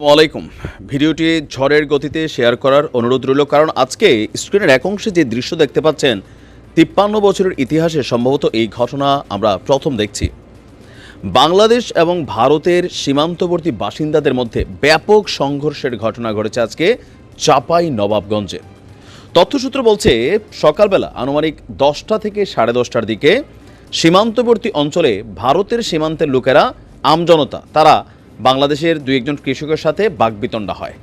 ওয়ালাইকুম। ভিডিওটি ঝড়ের গতিতে শেয়ার করার অনুরোধ রইল, কারণ আজকে স্ক্রিনের এক অংশে যে দৃশ্য দেখতে পাচ্ছেন, তিপ্পান্ন বছরের ইতিহাসে সম্ভবত এই ঘটনা আমরা প্রথম দেখছি। বাংলাদেশ এবং ভারতের সীমান্তবর্তী বাসিন্দাদের মধ্যে ব্যাপক সংঘর্ষের ঘটনা ঘটেছে আজকে চাপাই নবাবগঞ্জে। তথ্যসূত্র বলছে, সকালবেলা আনুমানিক দশটা থেকে সাড়ে দশটার দিকে সীমান্তবর্তী অঞ্চলে ভারতের সীমান্তের লোকেরা, আমজনতা, তারা বাংলাদেশের দুই একজন কৃষকের সাথে বাগবিতণ্ডা হয়।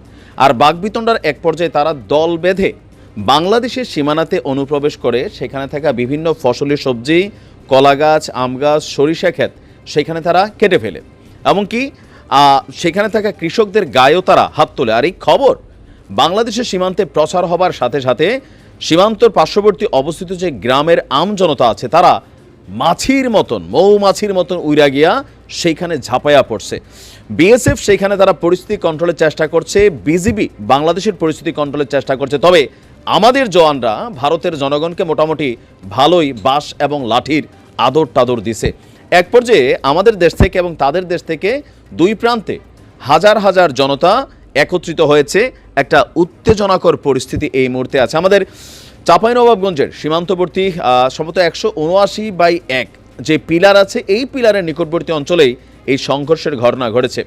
আর বাগবিতণ্ডার এক পর্যায়ে তারা দল বেঁধে বাংলাদেশের সীমানাতে অনুপ্রবেশ করে। সেখানে থাকা বিভিন্ন ফসলি সবজি কলা গাছ আম গাছ সরিষা ক্ষেত সেখানে তারা কেটে ফেলে। এমনকি সেখানে থাকা কৃষকদের গায়েও তারা হাত তোলে। আর এই খবর বাংলাদেশের সীমান্তে প্রচার হবার সাথে সাথে সীমান্তর পার্শ্ববর্তী অবস্থিত যে গ্রামের আম জনতা আছে, তারা মাছির মতন, মৌমাছির মতন উইরা গিয়া সেইখানে ঝাঁপাইয়া পড়ছে। বিএসএফ সেইখানে তারা পরিস্থিতি কন্ট্রোলের চেষ্টা করছে, বিজিবি বাংলাদেশের পরিস্থিতি কন্ট্রোলের চেষ্টা করছে। তবে আমাদের জওয়ানরা ভারতের জনগণকে মোটামুটি ভালোই বাঁশ এবং লাঠির আদর টাদর দিছে। এক পর্যায়ে আমাদের দেশ থেকে এবং তাদের দেশ থেকে দুই প্রান্তে হাজার হাজার জনতা একত্রিত হয়েছে। একটা উত্তেজনাকর পরিস্থিতি এই মুহূর্তে আছে। আমাদের চাঁপাইনবাবগঞ্জের সীমান্তবর্তী সম্ভবত একশো উনআশি বাই এক যে পিলার আছে, এই পিলারের নিকটবর্তী অঞ্চলেই এই সংঘর্ষের ঘটনা ঘটেছে।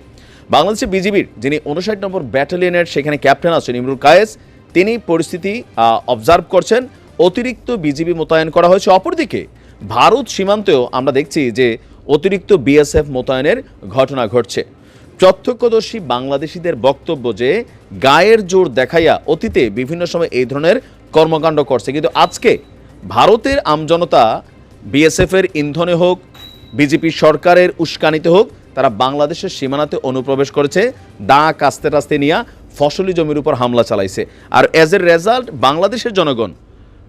বাংলাদেশের বিজিবির যিনি উনষাট নম্বর ব্যাটালিয়নের সেখানে ক্যাপ্টেন আছেন, ইমরুল কায়েস, তিনি পরিস্থিতি অবজার্ভ করছেন। অতিরিক্ত বিজিবি মোতায়েন করা হয়েছে। অপরদিকে, ভারত সীমান্তেও আমরা দেখছি যে অতিরিক্ত বিএসএফ মোতায়েনের ঘটনা ঘটছে। প্রত্যক্ষদর্শী বাংলাদেশিদের বক্তব্য যে, গায়ের জোর দেখাইয়া অতীতে বিভিন্ন সময় এই ধরনের কর্মকাণ্ড করছে। কিন্তু আজকে ভারতের আমজনতা বিএসএফের ইন্ধনে হোক, বিজেপি সরকারের উস্কানিতে হোক, তারা বাংলাদেশের সীমানাতে অনুপ্রবেশ করেছে, দা কাস্তে টাস্তে নিয়ে ফসলি জমির উপর হামলা চালাইছে। আর অ্যাজ এ রেজাল্ট বাংলাদেশের জনগণ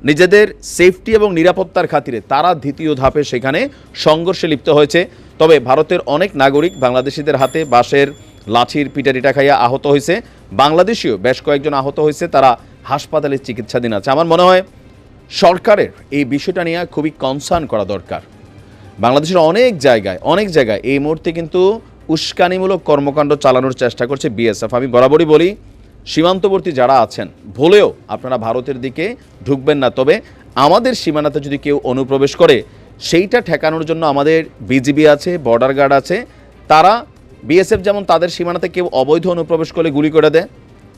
নিজেদের সেফটি এবং নিরাপত্তার খাতিরে তারা দ্বিতীয় ধাপে সেখানে সংঘর্ষে লিপ্ত হয়েছে। তবে ভারতের অনেক নাগরিক বাংলাদেশিদের হাতে বাঁশের লাঠির পিটারিটা খাইয়া আহত হয়েছে। বাংলাদেশিও বেশ কয়েকজন আহত হয়েছে, তারা হাসপাতালে চিকিৎসাধীন আছে। আমার মনে হয় সরকারের এই বিষয়টা নিয়ে খুবই কনসার্ন করা দরকার। বাংলাদেশের অনেক জায়গায় অনেক জায়গায় এই মুহূর্তে কিন্তু উস্কানিমূলক কর্মকাণ্ড চালানোর চেষ্টা করছে বিএসএফ। আমি বরাবরই বলি, সীমান্তবর্তী যারা আছেন, ভুলেও আপনারা ভারতের দিকে ঢুকবেন না। তবে আমাদের সীমানাতে যদি কেউ অনুপ্রবেশ করে, সেইটা ঠেকানোর জন্য আমাদের বিজিবি আছে বর্ডার গার্ড আছে। তারা বিএসএফ যেমন তাদের সীমানাতে কেউ অবৈধ অনুপ্রবেশ করলে গুলি করে দেয়,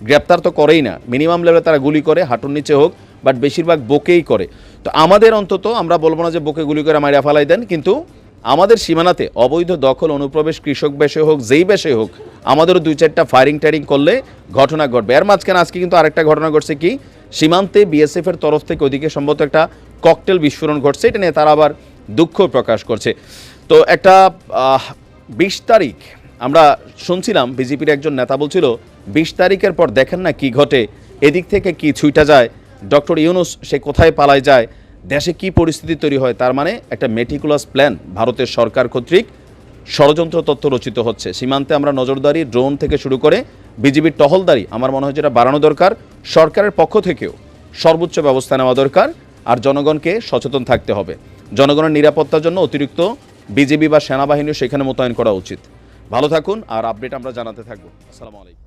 গ্রেপ্তার তো করেই না। মিনিমাম লেভেলে তারা গুলি করে, হাঁটুর নিচে হোক বাট বেশিরভাগ বকেই করে। তো আমাদের অন্তত আমরা বলব না যে বকে গুলি করে মারিয়া ফালাই দেন, কিন্তু আমাদের সীমানাতে অবৈধ দখল, অনুপ্রবেশ, কৃষক বেশে হোক, যেই বেশে হোক, আমাদেরও দুই চারটা ফায়ারিং টায়ারিং করলে ঘটনা ঘটবে। এর মাঝখানে আজকে কিন্তু আরেকটা ঘটনা ঘটছে কি? সীমান্তে বিএসএফ এর তরফ থেকে ওদিকে সম্ভবত একটা ককটেল বিস্ফোরণ ঘটছে, এটা নিয়ে তারা আবার দুঃখ প্রকাশ করছে। তো একটা বিশ তারিখ, আমরা শুনছিলাম বিজেপির একজন নেতা বলছিল, বিশ তারিখের পর দেখেন না কি ঘটে, এদিক থেকে কি ছুইটা যায় ডক্টর ইউনুস সে কোথায় পালায় যায়, দেশে কি পরিস্থিতি তৈরি হয়, তার মানে একটা মেটিকুলাস প্ল্যান ভারতের সরকার কর্তৃক ষড়যন্ত্র তথ্য রচিত হচ্ছে। সীমান্তে আমরা নজরদারি, ড্রোন থেকে শুরু করে বিজিবির টহলদারি, আমার মনে হয় যেটা বাড়ানো দরকার, সরকারের পক্ষ থেকেও সর্বোচ্চ ব্যবস্থা নেওয়া দরকার আর জনগণকে সচেতন থাকতে হবে। জনগণের নিরাপত্তার জন্য অতিরিক্ত বিজিবি বা সেনাবাহিনীও সেখানে মোতায়েন করা উচিত। ভালো থাকুন আর আপডেট আমরা জানাতে থাকব। আসসালামু আলাইকুম।